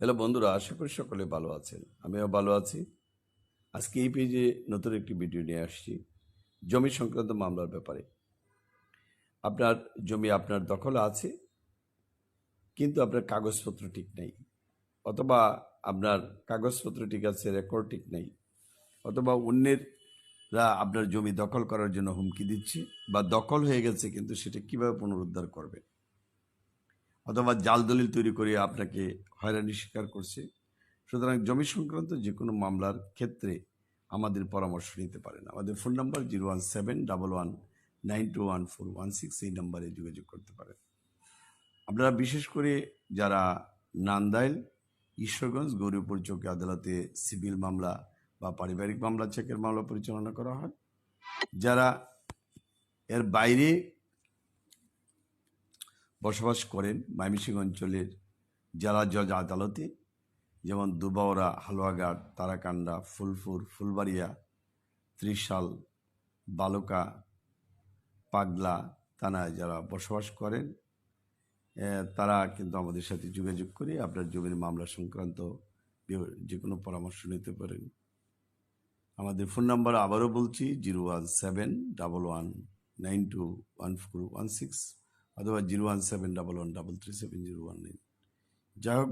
Hello বন্ধুরা, আশা করি সকলে ভালো আছেন। আমিও ভালো আছি। আজকে এই পেজে নতুন একটি ভিডিও নিয়ে আসছি, জমি সংক্রান্ত মামলার ব্যাপারে। আপনার জমি আপনার দখলে আছে, কিন্তু আপনার কাগজপত্র ঠিক নেই, অথবা আপনার কাগজপত্র ঠিক আছে রেকর্ড ঠিক নেই, অথবা অন্যেররা আপনার জমি দখল করার জন্য হুমকি দিচ্ছে, বা দখল হয়ে গেছে, কিন্তু সেটা কীভাবে পুনরুদ্ধার করবে? অথবা জাল দলিল তৈরি করে আপনাকে হয়রানি স্বীকার করছে। সুতরাং জমি সংক্রান্ত যে কোনো মামলার ক্ষেত্রে আমাদের পরামর্শ নিতে পারেন। আমাদের phone number zero one seven double one nine two one four one six এই নাম্বারে যোগাযোগ করতে পারেন। আপনারা বিশেষ করে যারা নান্দাইল, ঈশ্বরগঞ্জ, গৌরীপুর চৌকি আদালতে সিভিল মামলা বা পারিবারিক মামলা, চেকের মামলা পরিচালনা করা হয়। যারা এর বাইরে বসবাস করেন ময়মনসিংহ অঞ্চলের জেলা জজ আদালতে, যেমন দুবাওরা, হালুয়াঘাট, তারাকান্দা, ফুলপুর, ফুলবাড়িয়া, ত্রিশাল, বালুকা, পাগলা থানায় যারা বসবাস করেন তারা কিন্তু আমাদের সাথে যোগাযোগ করে আপনার জমির মামলা সংক্রান্ত যে কোনো পরামর্শ নিতে পারেন। আমাদের ফোন নাম্বার আবারও বলছি, zero one seven double one nine two one four one six. অথবা zero one seven double one double three seven zero one nine যাই হোক